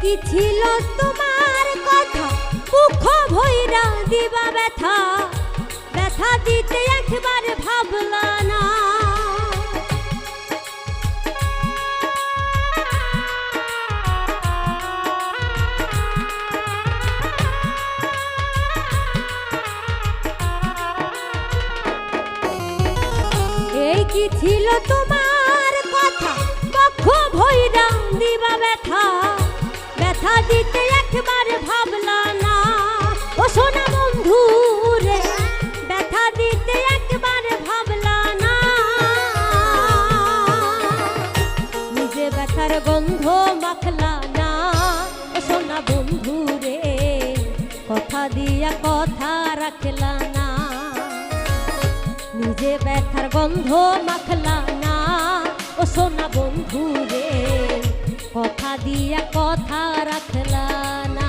কি ছিল তোমার কথা? মুখ ভৈরা দিবা ব্যথা। ব্যথা দিতে একবার ভাবলা না। কি ছিল তোমার গন্ধ মাখলা না সোনা বন্ধু রে, কথা দিয়া কথা রাখলা না নিজে ব্যথার গন্ধ মাখলা না ও সোনা বন্ধু রে, কথা দিয়া কথা রাখলা না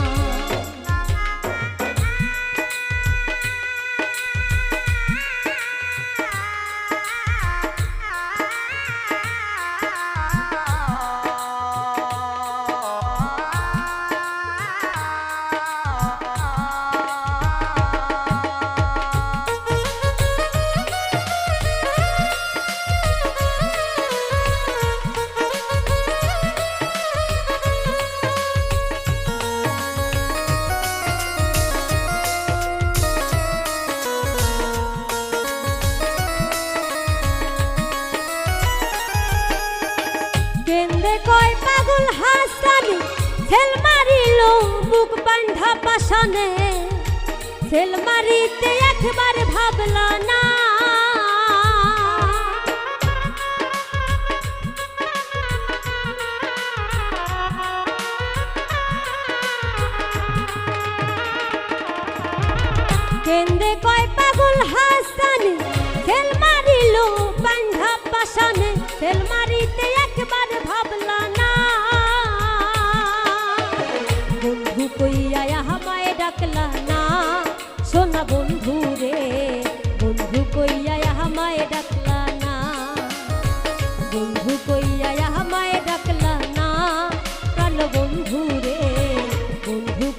ছেল মারিল, বুক বান্ধা পাশানে ছেল মারিতে একবার ভাবলা না। কেন্দে কয় পাগল হাস হাসানে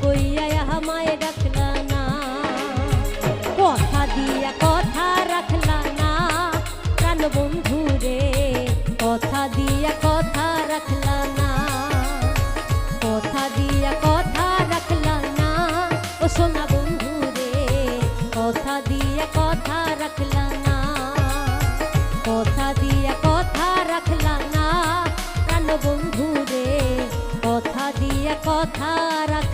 কইয়া আমায় ডাকলা না। কথা দিয়া কথা রাখলা না। প্রাণ বন্ধু রে, কথা দিয়া কথা রাখলা না। কথা দিয়া কথা রাখলা না। ও সোনা বন্ধু রে, কথা দিয়া কথা রাখলা না। কথা দিয়া কথা রাখলা না। প্রাণ বন্ধু রে, কথা দিয়া কথা রাখ